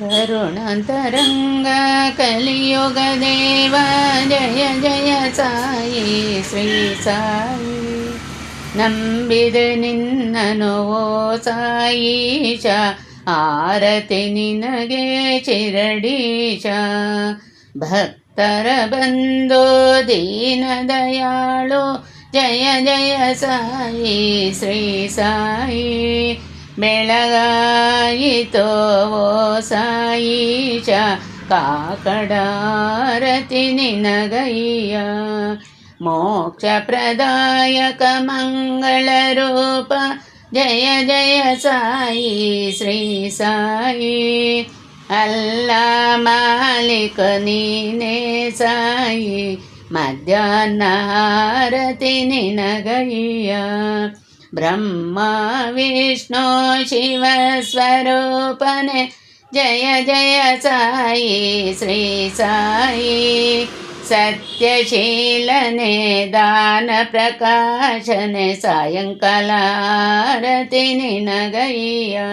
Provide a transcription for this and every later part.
ಕರುಣಾಂತರಂಗ ಕಲಿಯುಗ ದೇವ ಜಯ ಜಯ ಸಾಯಿ ಶ್ರೀ ಸಾಯಿ ನಂಬಿದೆ ನಿನ್ನನು ಓ ಸಾಯೀಶ ಆರತಿ ನಿನಗೆ ಚಿರಡೀಶ ಭಕ್ತರ ಬಂದು ದೀನ ದಯಾಳು ಜಯ ಜಯ ಸಾಯಿ ಶ್ರೀ ಸಾಯಿ ಬೆಳಗಾಯಿತೋ ಓ ಸಾಯೀಶ ಕಾಕಡಾರತಿ ನಿನಗಯ್ಯ ಮೋಕ್ಷಪ್ರದಾಯಕ ಮಂಗಳರೂಪ ಜಯ ಜಯ ಸಾಯಿ ಶ್ರೀ ಸಾಯಿ ಅಲ್ಲ ಮಾಲಿಕ ನೀನೇ ಸಾಯಿ ಮಧ್ಯಾಹ್ನ ಆರತಿ ನಿನಗಯ್ಯ ब्रह्मा विष्णु शिवस्वरूपने जय जय साई श्री साई सत्यशीलने दानप्रकाशने सायङ्कालारति निनगय्या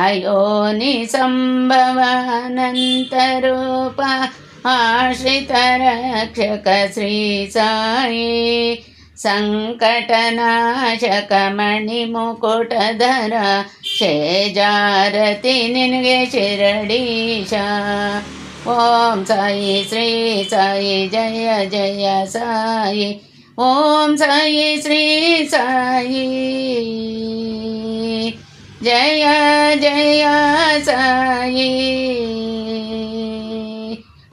अयोनिसम्भवानन्तरूप आश्रितरक्षक श्री साई सङ्कटनाशकमणिमुकुटधर शेजारति निन्गे शिरडीश। ॐ शिरडीशाम् श्री साई जय जय साई। ॐ साई श्री साई। जय जय साई।